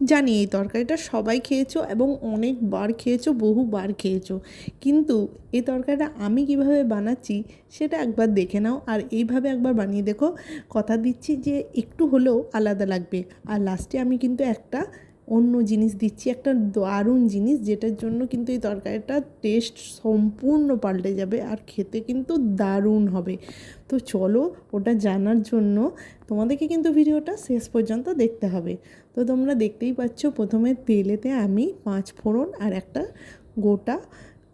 জানি এই তরকারিটা সবাই খেয়েছো এবং অনেকবার খেয়েছো, বহুবার খেয়েছো। কিন্তু এই তরকারিটা আমি কীভাবে বানাচ্ছি সেটা একবার দেখে নাও আর এইভাবে একবার বানিয়ে দেখো। কথা দিচ্ছি যে একটু হলেও আলাদা লাগবে। আর লাস্টে আমি কিন্তু একটা অন্য জিনিস দিচ্ছি, একটা দারুণ জিনিস যেটার জন্য কিন্তু এই তরকারিটার টেস্ট সম্পূর্ণ পাল্টে যাবে আর খেতে কিন্তু দারুণ হবে। তো চলো ওটা জানার জন্য তোমাদেরকে কিন্তু ভিডিওটা শেষ পর্যন্ত দেখতে হবে। তো তোমরা দেখতেই পাচ্ছ প্রথমে তেলেতে আমি পাঁচ ফোড়ন আর একটা গোটা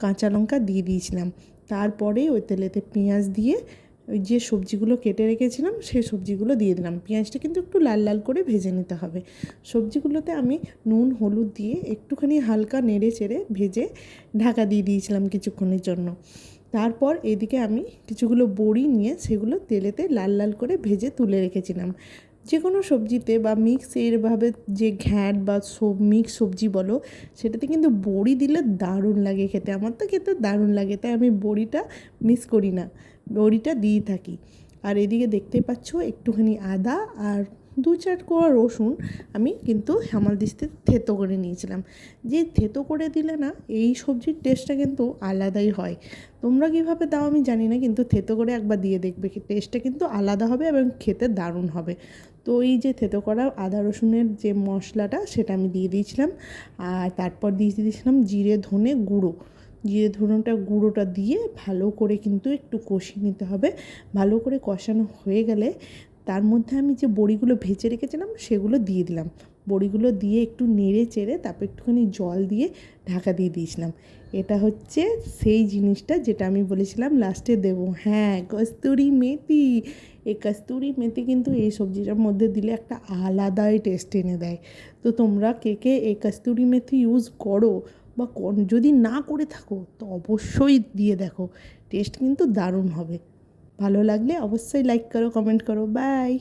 কাঁচা লঙ্কা দিয়ে দিয়েছিলাম। তারপরে ওই তেলেতে পেঁয়াজ দিয়ে ওই যে সবজিগুলো কেটে রেখেছিলাম, সেই সবজিগুলো দিয়ে দিলাম। পেঁয়াজটা কিন্তু একটু লাল লাল করে ভেজে নিতে হবে। সবজিগুলোতে আমি নুন, হলুদ দিয়ে একটুখানি হালকা নেড়ে চেড়ে ভেজে ঢাকা দিয়ে দিয়েছিলাম কিছুক্ষণের জন্য। তারপর এদিকে আমি কিছুগুলো বড়ি নিয়ে সেগুলো তেলেতে লাল লাল করে ভেজে তুলে রেখেছিলাম। যে কোনো সবজিতে বা মিক্স এরভাবে যে ঘ্যাট বা সব মিক্স সবজি বলো, সেটাতে কিন্তু বড়ি দিলে দারুণ লাগে খেতে। আমার তো খেতে দারুণ লাগে, তাই আমি বড়িটা মিস করি না। বড়িটা দিয়ে থাকি। আর এদিকে দেখতে পাচ্ছ একটুখানি আদা আর দু চার কোয়া রসুন আমি কিন্তু হামাল দিস্তে থেতো করে নিয়েছিলাম। যে থেতো করে দিলে না, এই সবজির টেস্টটা কিন্তু আলাদাই হয়। তোমরা কীভাবে দাও আমি জানি না, কিন্তু থেতো করে একবার দিয়ে দেখবে। টেস্টটা কিন্তু আলাদা হবে এবং খেতে দারুণ হবে। তো এই যে থেতো করা আদা রসুনের যে মশলাটা, সেটা আমি দিয়ে দিয়েছিলাম। আর তারপর দিয়ে দিয়েছিলাম জিরে ধনে গুঁড়ো। জিরে ধনেটা গুঁড়োটা দিয়ে ভালো করে কিন্তু একটু কষিয়ে নিতে হবে। ভালো করে কষানো হয়ে গেলে তার মধ্যে আমি যে বড়িগুলো ভেজে রেখেছিলাম সেগুলো দিয়ে দিলাম। বড়িগুলো দিয়ে একটু নেড়ে চেড়ে তারপর একটুখানি জল দিয়ে ঢাকা দিয়ে দিয়েছিলাম। এটা হচ্ছে সেই জিনিসটা যেটা আমি বলেছিলাম লাস্টে দেবো। হ্যাঁ কস্তুরি মেথি। এই কস্তুরি মেথি কিন্তু এই সবজিটার মধ্যে দিলে একটা আলাদাই টেস্ট এনে দেয়। তো তোমরা কে কে এই কস্তুরি মেথি ইউজ করো বা যদি না করে থাকো তো অবশ্যই দিয়ে দেখো। টেস্ট কিন্তু দারুণ হবে। ভালো লাগলে অবশ্যই লাইক করো কমেন্ট করো বাই